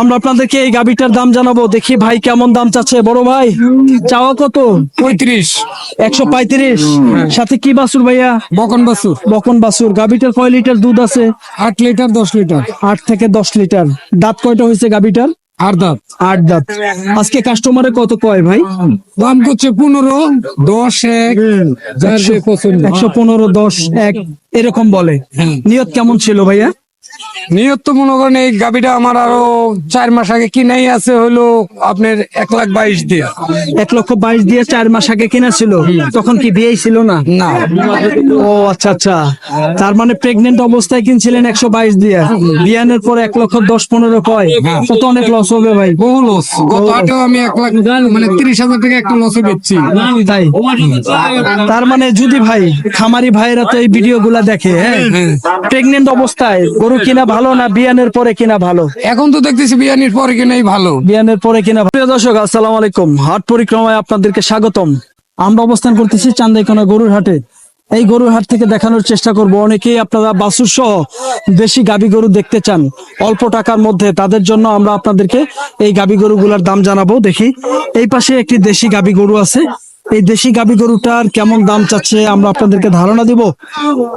আমরা আপনাদেরকে এই গাবিটার দাম জানাব। দেখি ভাই কেমন দাম চাচ্ছে। বড় ভাই চাওয়া কত? পঁয়ত্রিশ। একশো পঁয়ত্রিশ। সাথে কি বাসুর ভাইয়া? বকন বাসুর বকন বাসুর গাবিটার কয় লিটার দুধ আছে? আট লিটার দশ লিটার। আট থেকে দশ লিটার। দাঁত কয়টা হয়েছে গাবিটার আর দাঁত। আট দাঁত। আজকে কাস্টমারে কত কয় ভাই? দাম করছে পনেরো দশ এক একশো পনেরো দশ এক এরকম বলে। নিয়ত কেমন ছিল ভাইয়া? নিয়ত তো মনে করেন এই গাবিটা আমার আরও চার মাস আগে কিনাই আছে হলো আপনার এক লাখ বাইশ দিয়া। এক লক্ষ বাইশ দিয়ে চার মাস আগে কিনা ছিল? তখন কি বিয়েই ছিল না? না। ও আচ্ছা আচ্ছা। তার মানে প্রেগনেন্ট অবস্থায় কিনছিলেন একশো বাইশ দিয়ে। বিয়ানের পর এক লক্ষ দশ পনেরো কয়? তো তো অনেক লস হবে ভাই। বহু লস গত আমি এক লাখ মানে তিরিশ হাজার টাকা একটা লসে বেচছি। তাই? তার মানে যদি ভাই খামারি ভাইরা তো এই ভিডিও গুলা দেখে হ্যাঁ? প্রেগনেন্ট অবস্থায় গরু কিনা ভালো না বিয়ানের পরে কিনা ভালো? এখন তো দেখতেছি বিয়ানির পরে কিনাই ভালো। বিয়ানের পরে কিনা প্রিয় দর্শক আসসালামু আলাইকুম। হাট পরিক্রমায় আপনাদেরকে স্বাগতম। আমরা অবস্থান করতেছি চান্দাইকোনা গরুর হাটে। এই গরুর হাট থেকে দেখানোর চেষ্টা করব। অনেকেই আপনারা বাসুর সহ দেশি গাবি গরু দেখতে চান। অল্প টাকার মধ্যে তাদের জন্য আমরা আপনাদেরকে এই গাবি গরুগুলার দাম জানাব। দেখি এই পাশে একটি দেশি গাবি গরু আছে। এই দেশি গাবি গরুটার কেমন দাম চাচ্ছে আমরা আপনাদেরকে ধারণা দিব।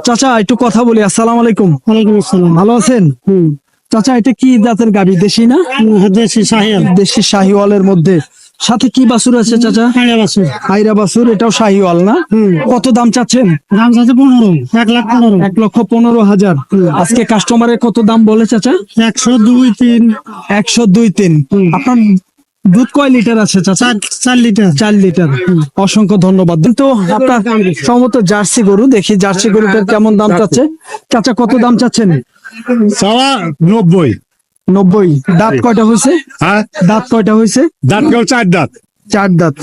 চাচা একটু কথা বলি আসসালামু আলাইকুম। ভালো আছেন? চাচা এটা কি জাতের গাবি দেশি না? দেশি সাহিয়াল দেশি শাহিওয়ালের মধ্যে। সাথে কি বাসুর আছে চাচা? হাইলা বাসুর এটাও শাহিওয়াল না? কত দাম চাচ্ছেন? দাম আছে পনেরো এক লাখ পনেরো। এক লক্ষ পনেরো হাজার। আজকে কাস্টমারের কত দাম বলে চাচা? একশো দুই তিন। একশো দুই তিন। আপনার দুধ কয় লিটার আছে চাচা? চার লিটার। চার লিটার। অসংখ্য ধন্যবাদ। কিন্তু আপনার সম্ভবত জার্সি গরু দেখি জার্সি গরুটার কেমন দাম চাচ্ছে। চাচা কত দাম চাচ্ছেন? চাওয়া নব্বই। নব্বই। দাঁত কয়টা হয়েছে? হ্যাঁ? দাঁত কয়টা হয়েছে? দাঁত কেউ চার দাঁত। চার দাঁত।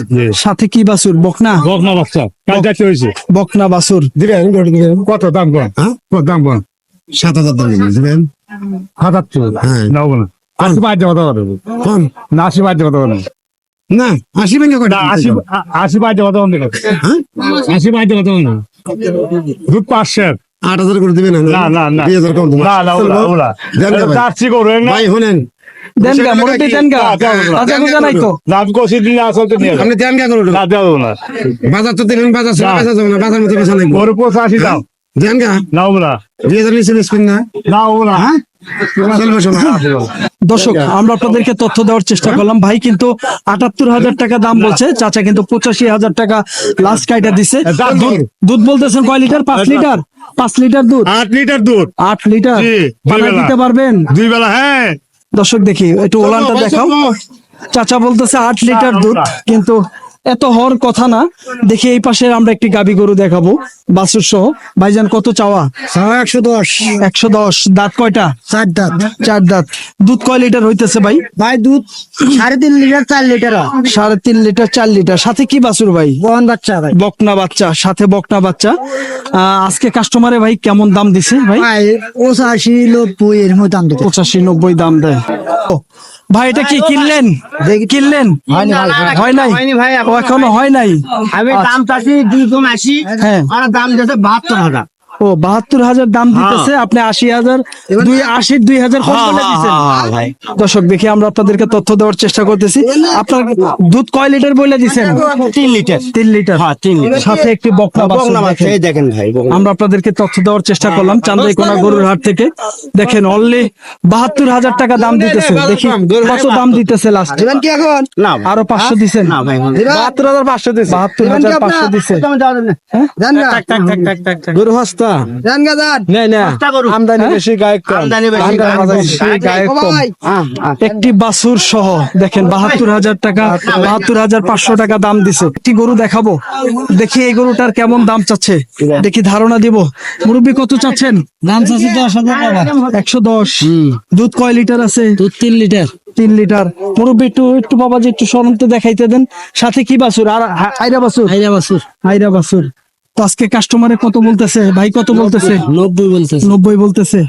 সাথে কি বাছুর? বকনা? বকনা বাচ্চা। হয়েছে। বকনা বাছুর। দিবেন কত দাম কোন কত দাম কোন সাত হাজার দাম দিবেন। সাতাত্তর। হ্যাঁ। না আশি বাইর কথা বলব। কোন? না আশি বাইর কথা বলব। না আশি ভেঙে আশি আ- আশি বাইর কথা হ্যাঁ? আশি বাইর কথা বলব দুধ পাঁচশো আট হাজার করে দিবেন না? না না দুই হাজার কম দেবো না না ওলা ওলা। দেন না ভাই। যাচ্ছি করো না ভাই শোনেন। দেন গা মুরব্বী দেন গা। তাজা গুজা নাই তো। দাম কষি দিলে আসলতে নিয়ে আপনি ধ্যান কে করুন না দেবো না। বাজার তো দিলেন বাজার ছেড়ে না। বেচা যাবে না বাজার মধ্যে বেচা লাগবে। ওর পঁচাশি দাম ধ্যান গা। না ওলা। দুই হাজার নিচে বেচবেন না। না ওলা। হ্যাঁ? দর্শক আমরা আপনাদেরকে তথ্য দেওয়ার চেষ্টা করলাম। ভাই কিন্তু আটাত্তর হাজার টাকা দাম বলছে চাচা কিন্তু পঁচাশি হাজার টাকা লাস্ট কাইটা দিছে। দুধ- দুধ বলতেছেন কয় লিটার? পাঁচ লিটার? পাঁচ লিটার দুধ? আট লিটার দুধ। আট লিটার। দিতে পারবেন? দুই বেলা হ্যাঁ। দর্শক দেখি একটু ওলানটা দেখাও। চাচা বলতেছে আট লিটার দুধ কিন্তু এত হওয়ার কথা না। দেখি এই পাশে আমরা একটি গাবি গরু দেখাবো বাসুর সহ। ভাইজান কত চাওয়া? একশো দশ। একশো দশ। দাঁত কয়টা? চার দাঁত। চার দাঁত। দুধ কয় লিটার হইতেছে ভাই? ভাই দুধ সাড়ে তিন লিটার চার লিটার। সাড়ে তিন লিটার চার লিটার। সাথে কি বাছুর ভাই? বহন বাচ্চা ভাই। বকনা বাচ্চা। সাথে বকনা বাচ্চা। আহ, আজকে কাস্টমারে ভাই কেমন দাম দিছে ভাই? পঁচাশি নব্বই এর মধ্যে দাম দিতে পঁচাশি নব্বই দাম দেয়। ভাই এটা কি কিনলেন? কিনলেন? হয়নি হয় নাই? ভাই, এখনও হয় নাই। আমি দাম চাষি দুই কম আশি। হ্যাঁ। আর দাম দিয়েছে বাহাত্তর হাজার। ও বাহাত্তর হাজার দাম দিতেছে আপনি আশি হাজার দুই আশি দুই হাজার দিচ্ছেন ভাই। দর্শক দেখি আমরা আপনাদেরকে তথ্য দেওয়ার চেষ্টা করতেছি। আপনার দুধ কয় লিটার বলে দিচ্ছেন তিন লিটার। তিন লিটার। হ্যাঁ, তিন লিটার। সাথে একটি বকনা দেখেন। দেখেন ভাই আমরা আপনাদেরকে তথ্য দেওয়ার চেষ্টা করলাম চান্দাইকোনা গরুর হাট থেকে। দেখেন অনলি বাহাত্তর হাজার টাকা দাম দিতেছে। দেখি কত দাম দিতেছে লাস্ট দিবেন কি এখন? না আরও পাঁচশো দিচ্ছেন না ভাই বাহাত্তর হাজার পাঁচশো দিচ্ছে বাহাত্তর হাজার পাঁচশো দিচ্ছে গরু হস্তা জান গা জান। না না। আমদানি বেশি গায়ক কম। আমদানি বেশি, গায়ক কম। বেশি, গায়ক ও কম ভাই। একটি বাছুর সহ দেখেন বাহাত্তর হাজার টাকা বাহাত্তর হাজার পাঁচশো টাকা দাম দিছে। একটি গরু দেখাবো। দেখি এই গরুটার কেমন দাম চাচ্ছে। দেখি ধারণা দিব। মুরব্বী কত চাচ্ছেন? দাম চাচ্ছি দশ হাজার টাকা। একশো দশ। দুধ কয় লিটার আছে? দুধ তিন লিটার। তিন লিটার। মুরব্বী একটু একটু বাবা যে একটু সরন্তে দেখাইতে দেন। সাথে কি বাছুর? আর আইরা বাছুর? হাইরা বাসুর আইরা বাছুর। তো আজকে কাস্টমারে কত বলতেছে? ভাই কত বলতেছে? নব্বই বলতেছে। নব্বই বলতেছে।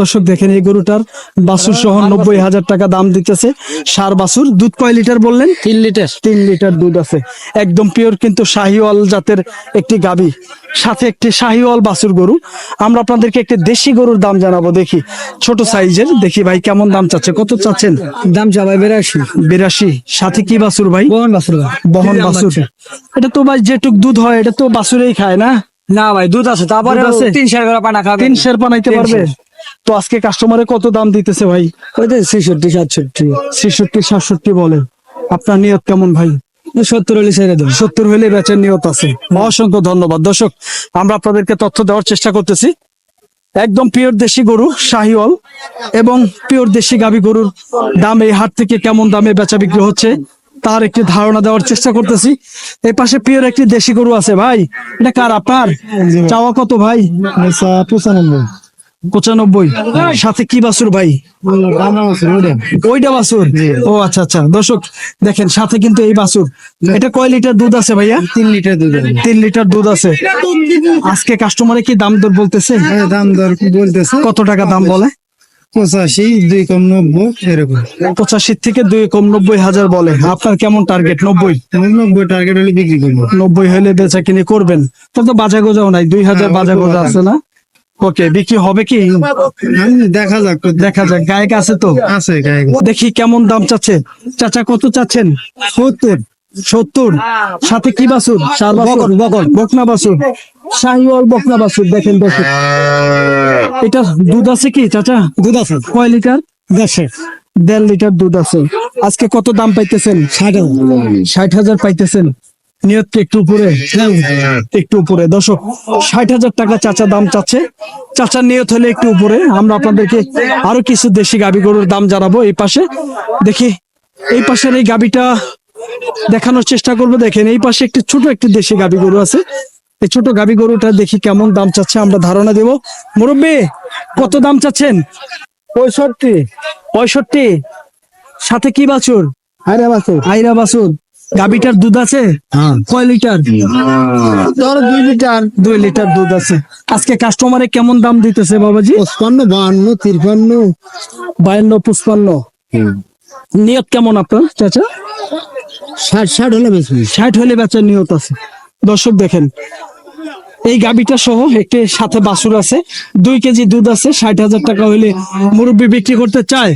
দর্শক দেখেন এই গরুটার বাছুর সহ নব্বই হাজার টাকা দাম দিতেছে। সার বাছুর দুধ কয় লিটার বললেন? তিন লিটার। তিন লিটার দুধ আছে। একদম পিওর কিন্তু শাহিওয়াল জাতের একটি গাবি সাথে একটি শাহিওয়াল বাছুর গরু। আমরা আপনাদেরকে একটি দেশি গরুর দাম জানাব দেখি। ছোট সাইজের দেখি ভাই কেমন দাম চাচ্ছে কত চাচ্ছেন? দাম চাবাই বেরাশি। বিরাশি। সাথে কি বাছুর ভাই? বহন বাসুর বহন বাছুর। এটা তো ভাই যেটুক দুধ হয় এটা তো বাছুরেই খায় না? না ভাই দুধ আছে তারপরে? তিন করে পানা খাবে। তিন শের বানাইতে তিন পারবে? শের। তো আজকে কাস্টমারে কত দাম দিতেছে ভাই? ওই তো ছেষট্টি সাতষট্টি। ছেষট্টি সাতষট্টি বলে। আপনার নিয়ত কেমন ভাই? সত্তর হলে ছেড়ে দেবো সত্তর হলে বেচার নিয়ত আছে। অসংখ্য ধন্যবাদ। দর্শক আমরা আপনাদেরকে তথ্য দেওয়ার চেষ্টা করতেছি। একদম পিওর দেশি গরু শাহিওয়াল এবং পিওর দেশি গাবি গরুর দাম এই হাট থেকে কেমন দামে বেচা বিক্রি হচ্ছে তার একটি ধারণা দেওয়ার চেষ্টা করতেছি। এই পাশে পিওর একটি দেশি গরু আছে ভাই। এটা কার আপনার? চাওয়া কত ভাই? পঁচানব্বই। পঁচানব্বই। সাথে কি বাসুর ভাই? ওইটা। বাসুর ও আচ্ছা আচ্ছা। দর্শক দেখেন সাথে কিন্তু এই বাসুর এটা কয় লিটার দুধ আছে ভাইয়া? তিন লিটার দুধ তিন লিটার দুধ আছে। আজকে কাস্টমারে কি দাম দর বলতেছে? দাম দর বলতেছে। কত টাকা দাম বলে? পঁচাশি দুই কম নব্বই এরকম। পঁচাশি থেকে দুই কম নব্বই হাজার বলে। আপনার কেমন টার্গেট নব্বই? নব্বই টার্গেট হলে বিক্রি করব। নব্বই হলে বেচা কিনে করবেন। তাহলে তো বাজা গোজাও নাই। দুই হাজার বাজা গোজা আছে না? ওকে বিক্রি হবে কি? দেখা যাক দেখা যাক। গায়ক আছে তো? আছে দেখি কেমন দাম চাচ্ছে। চাচা কত চাচ্ছেন? সত্তর। সত্তর? সাথে কি বাসুর? সার বাসুর? বকন। বকনা বাসুর। শাহিওয়াল বকনা বাসুর দেখেন দেখেন। এটা দুধ আছে কি চাচা? দুধ আছে। কয় লিটার? দেড়শো। দেড় লিটার দুধ আছে। আজকে কত দাম পাইতেছেন? ষাট হাজার। ষাট হাজার পাইতেছেন। নিয়ত একটু উপরে। একটু উপরে। দর্শক ষাট হাজার টাকা চাচা দাম চাচ্ছে। চাচার নিয়ত হলে একটু উপরে। আমরা আপনাদেরকে আরও কিছু দেশি গাবি গরুর দাম জানাব এই পাশে। দেখি এই পাশের এই গাবিটা দেখানোর চেষ্টা করব। দেখেন এই পাশে একটি ছোট একটি দেশি গাবি গরু আছে। এই ছোট গাবি গরুটা দেখি কেমন দাম চাচ্ছে আমরা ধারণা দেব। মুরব্বী কত দাম চাচ্ছেন? পঁয়ষট্টি। পঁয়ষট্টি। সাথে কি বাছুর? আরে বাছুর। আইরা বাছুর। গাবিটার দুধ আছে? হ্যাঁ। কয় লিটার? ধরো দুই লিটার। দুই লিটার দুধ আছে। আজকে কাস্টমারে কেমন দাম দিতেছে বাবাজি? পঁচপান্ন বাহান্ন তিরপান্ন। বায়ান্ন পঁচপান্ন। নিয়ত কেমন আপনার চাচা? ষাট ষাট হলে বেশি ষাট হলে বেচার নিয়ত আছে। দর্শক দেখেন এই গাবিটা সহ একটি সাথে বাসুর আছে। দুই কেজি দুধ আছে, ষাট হাজার টাকা হইলে মুরব্বি বিক্রি করতে চায়।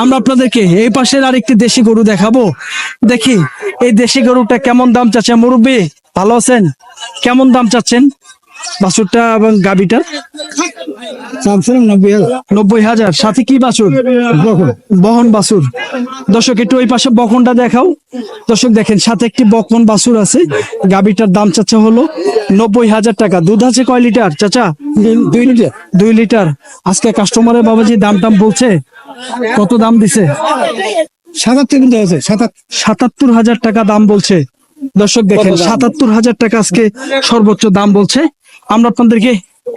আমরা আপনাদেরকে এই পাশের আর একটি দেশি গরু দেখাবো। দেখি, এই দেশি গরুটা কেমন দাম চাচ্ছে মুরব্বি? ভালো আছেন? কেমন দাম চাচ্ছেন বাসুরটা এবং গাবিটার নব্বই হাজার। নব্বই হাজার। সাথে কি বাছুর? বহন বাছুর। দর্শক একটু ওই পাশে বকনটা দেখাও। দর্শক দেখেন সাথে একটি বকন বাছুর আছে। গাবিটার দাম চাচা হলো নব্বই হাজার টাকা। দুধ আছে কয় লিটার চাচা? দুই লিটার। দুই লিটার। আজকে কাস্টমারের বাবাজি দাম টাম বলছে কত দাম দিছে? সাতাত্তর হাজার টাকা দাম বলছে। দর্শক দেখেন সাতাত্তর হাজার টাকা আজকে সর্বোচ্চ দাম বলছে। আমরা আপনাদেরকে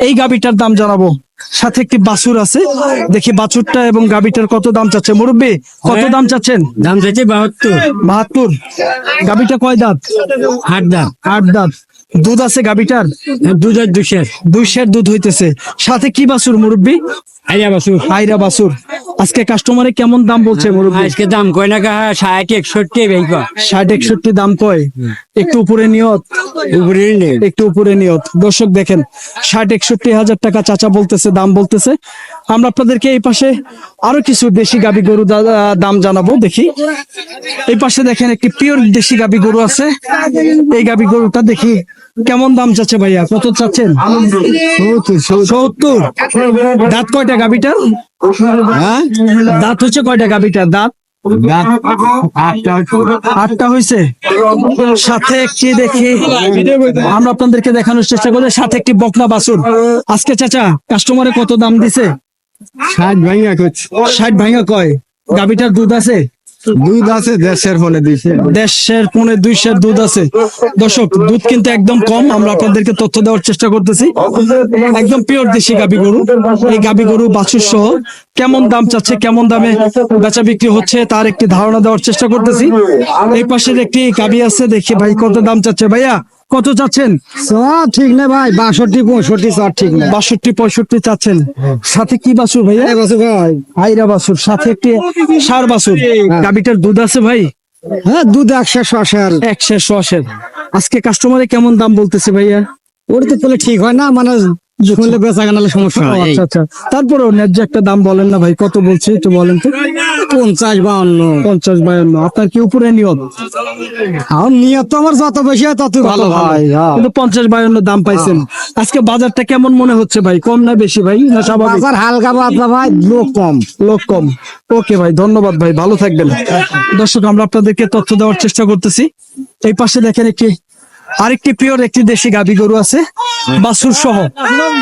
এই গাবিটার দাম জানাব। সাথে একটি বাছুর আছে। দেখি বাছুরটা এবং গাবিটার কত দাম চাচ্ছে মুরব্বী কত দাম চাচ্ছেন? দাম চাচ্ছে বাহাত্তর। বাহাত্তর। গাবিটা কয় দাঁত? আট দাঁত। আট দাঁত। দুধ আছে গাবিটার দু হাজার দুশের দুই শের। দুধ হইতেছে। সাথে কি বাছুর মুরব্বী? আইরা বাসুর আইরা বাছুর। আজকে কাস্টমারে কেমন দাম বলছে মুরব্বী? আজকে দাম কয় না ষাট একষট্টি ষাট একষট্টি দাম কয়? একটু উপরে নিয়ত। উপরে একটু উপরে নিয়ত। দর্শক দেখেন ষাট একষট্টি হাজার টাকা চাচা বলতেছে দাম বলতেছে। আমরা আপনাদেরকে এই পাশে আরও কিছু দেশি গাবি গরু দাম জানাব দেখি। এই পাশে দেখেন একটি পিওর দেশি গাবি গরু আছে। এই গাবি গরুটা দেখি। কেমন দাম চাচ্ছে ভাইয়া? কত চাচ্ছেন? সত্তর দাঁত কয়টা গাবিটার হ্যাঁ? দাঁত হচ্ছে কয়টা গাবিটার দাঁত? আটটা হয়েছে। সাথে একটি দেখি। আমরা আপনাদেরকে দেখানোর চেষ্টা সাথে একটি বকনা বাসুর আজকে চাচা কাস্টমারে কত দাম দিছে? ষাট ভাইয়া ষাট কয়? গাবিটার দুধ আছে? দুধ আছে, দেশের ফলে দিছে দেড়শের পৌনে দুইশের দুধ আছে। দর্শক, দুধ কিন্তু একদম কম, আমরা আপনাদেরকে তথ্য দেওয়ার চেষ্টা করতেছি। একদম পিওর দেশি গাবি গরু। এই গাবি গরু, বাছুর সহ কেমন দাম চাচ্ছে, কেমন দামে বেচা বিক্রি হচ্ছে, তার একটি ধারণা দেওয়ার চেষ্টা করতেছি। এই পাশের একটি গাবি আছে, দেখি ভাই কত দাম চাচ্ছে ভাইয়া। কত চাচ্ছেন? সব ঠিক না ভাই বাষট্টি পঁয়ষট্টি সব ঠিক না। বাষট্টি পঁয়ষট্টি চাচ্ছেন। সাথে কি বাসুর ভাইয়া? এই ভাই। আইরা বাসুর সাথে একটি সার বাসুর গাবিটার দুধ আছে ভাই? হ্যাঁ দুধ একশো সার একশো শোষের আজকে কাস্টমারে কেমন দাম বলতেছে ভাইয়া? ওর তো তাহলে ঠিক হয় না মানে শুনলে বেচা কেনালে সমস্যা হয়। আচ্ছা আচ্ছা। তারপরেও ন্যায্য একটা দাম বলেন না ভাই কত বলছে একটু বলেন তো। পঞ্চাশ বাউন্ন পঞ্চাশ বায়ান্ন আপনার কি উপরে নিয়ত? আর নিয়ত তো আমার যত বেশি হয় তত ভালো ভাই হ্যাঁ। কিন্তু পঞ্চাশ বায়ান্ন দাম পাইছেন। আজকে বাজারটা কেমন মনে হচ্ছে ভাই? কম না বেশি ভাই? না স্বাভাবিক? বাজার হালকা পাতলা ভাই লোক কম। লোক কম। ওকে ভাই ধন্যবাদ ভাই ভালো থাকবেন। দর্শক আমরা আপনাদেরকে তথ্য দেওয়ার চেষ্টা করতেছি। এই পাশে দেখেন একটি আরেকটি প্রিয় একটি দেশি গাভী গরু আছে বাসুর সহ।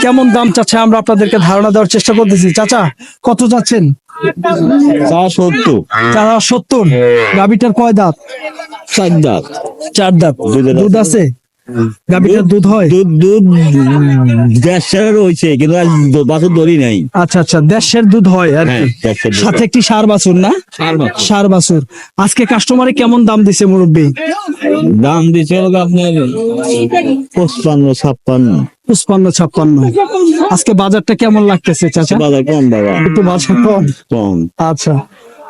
কেমন দাম চাচ্ছে? আমরা আপনাদেরকে ধারণা দেওয়ার চেষ্টা করতেছি। চাচা কত চাচ্ছেন চারা সত্তর। গাভীটার কয় দাঁত? চার দাঁত। চার দাঁত। দুধ আছে? গাভীটার দুধ হয়? দুধ দুধ দেড়শো রয়েছে কিন্তু আজ বাছুর দড়ি নাই। আচ্ছা আচ্ছা দেশের দুধ হয় আর হ্যাঁ, কি সাথে একটি সার বাছুর না? সার বাছুর। আজকে কাস্টমারে কেমন দাম দিছে মুরব্বী? দাম দিচ্ছে হলো আপনার পঁচপান্ন ছাপ্পান্ন। পুষ্পান্ন ছাপ্পান্ন। আজকে বাজারটা কেমন লাগতেছে চাচা? বাজার কম বাবা। একটু বাজার কম? কম। আচ্ছা।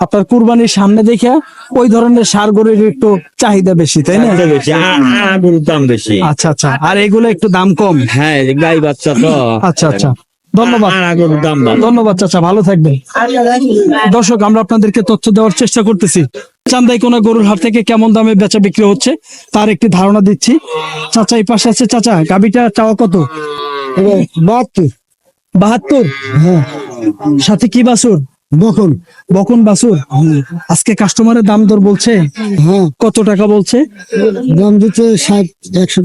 আপনার কুরবানির সামনে দেখে ওই ধরনের সার গরুর একটু চাহিদা বেশি তাই না? গরুর দাম বেশি। আচ্ছা আচ্ছা। আর এগুলো একটু দাম কম? হ্যাঁ গাই বাচ্চা তো। আচ্ছা আচ্ছা। ধন্যবাদ। দাম ধন্যবাদ চাচা। ভালো থাকবেন। দর্শক আমরা আপনাদেরকে তথ্য দেওয়ার চেষ্টা করতেছি। চান্দাই কোনা গরুর হাট থেকে কেমন দামে বেচা বিক্রি হচ্ছে তার একটি ধারণা দিচ্ছি। চাচা এই পাশে আছে চাচা গাবিটা চাওয়া কত? বাহাত্তর। বাহাত্তর? হ্যাঁ। সাথে কি বাসুর বকুন বকন বাসুর আজকে কাস্টমারের দাম দর বলছে হ্যাঁ। কত টাকা বলছে? দাম দিচ্ছে ষাট একশো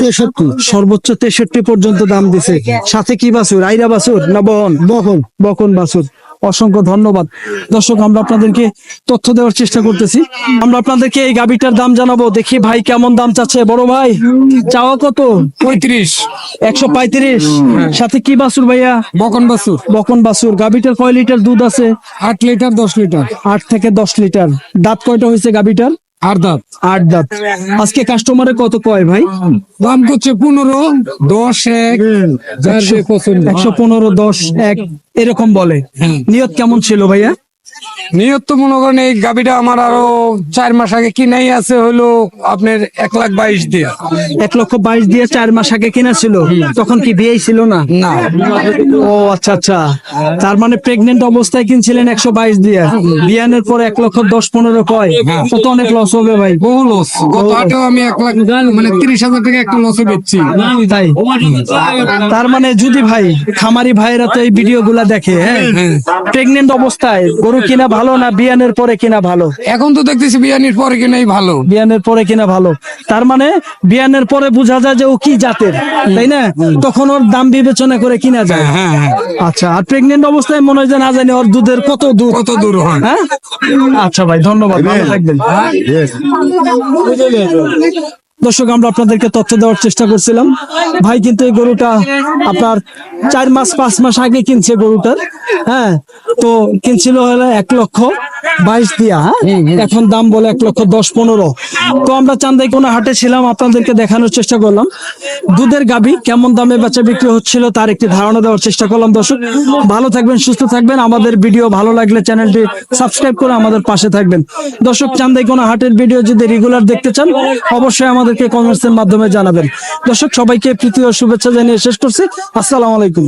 তেষট্টি। সর্বোচ্চ তেষট্টি পর্যন্ত দাম দিছে। সাথে কি বাসুর? আইরা বাসুর না বহন বকুন। বকন বাসুর। অসংখ্য ধন্যবাদ। দর্শক আমরা আপনাদেরকে তথ্য দেওয়ার চেষ্টা করতেছি। আমরা আপনাদেরকে এই গাবিটার দাম জানাব। দেখি ভাই কেমন দাম চাচ্ছে। বড় ভাই চাওয়া কত? পঁয়ত্রিশ। একশো পঁয়ত্রিশ। সাথে কি বাসুর ভাইয়া? বকন বাসুর বকন বাসুর গাবিটার কয় লিটার দুধ আছে? আট লিটার দশ লিটার। আট থেকে দশ লিটার। দাঁত কয়টা হয়েছে গাবিটার আর দাঁত। আট দাঁত। আজকে কাস্টমারে কত কয় ভাই? দাম করছে পনেরো দশ এক একশো পনেরো দশ এক এরকম বলে। নিয়ত কেমন ছিল ভাইয়া? নিয়ত তো মনে করেন এই গাবিটা আমার আরও চার মাস আগে কিনাই আছে হলো আপনার এক লাখ বাইশ দিয়ে। এক লক্ষ বাইশ দিয়ে চার মাস আগে কিনা ছিল তখন কি বিয়েই ছিল না? না। ও আচ্ছা আচ্ছা। তার মানে প্রেগনেন্ট অবস্থায় কিনছিলেন একশো বাইশ দিয়ে। বিয়ানের পর এক লক্ষ দশ পনেরো কয়? তো তো অনেক লস হবে ভাই। বহু লস গত হাটেও আমি এক লাখ মানে তিরিশ হাজার টাকা একটা লসে বেচছি তাই? তার মানে যদি ভাই খামারি ভাইরা তো এই ভিডিও গুলা দেখে হ্যাঁ? প্রেগনেন্ট অবস্থায় গরু কিনা ভালো না বিয়ানের পরে কিনা ভালো? এখন তো দেখতেছি বিয়ানির পরে কিনাই ভালো। বিয়ানের পরে কিনা ভালো। তার মানে বিয়ানের পরে বোঝা যায় যে ও কি জাতের তাই না? তখন ওর দাম বিবেচনা করে কিনা যায়। হ্যাঁ হ্যাঁ আচ্ছা আর প্রেগনেন্ট অবস্থায় মনে হয় যে না জানি ওর দুধের কত দুধ। কত দূর হয়। হ্যাঁ? আচ্ছা ভাই ধন্যবাদ ভালো থাকবেন। দর্শক আমরা আপনাদেরকে তথ্য দেওয়ার চেষ্টা করছিলাম। ভাই কিন্তু এই গরুটা আপনার চার মাস পাঁচ মাস আগে কিনছে গরুটার হ্যাঁ? তো কিনছিল হলে এক লক্ষ বাইশ দিয়া হ্যাঁ? এখন দাম বলে এক লক্ষ দশ পনেরো। তো আমরা চান্দাই কোনো হাটে ছিলাম আপনাদেরকে দেখানোর চেষ্টা করলাম। দুধের গাবি কেমন দামে বেচা বিক্রি হচ্ছিল তার একটি ধারণা দেওয়ার চেষ্টা করলাম দর্শক। ভালো থাকবেন সুস্থ থাকবেন। আমাদের ভিডিও ভালো লাগলে চ্যানেলটি সাবস্ক্রাইব করে আমাদের পাশে থাকবেন। দর্শক চান্দাই কোনো হাটের ভিডিও যদি রেগুলার দেখতে চান অবশ্যই আমাদেরকে কমেন্টসের মাধ্যমে জানাবেন। দর্শক সবাইকে প্রীতি ও শুভেচ্ছা জানিয়ে শেষ করছি। আসসালামু আলাইকুম।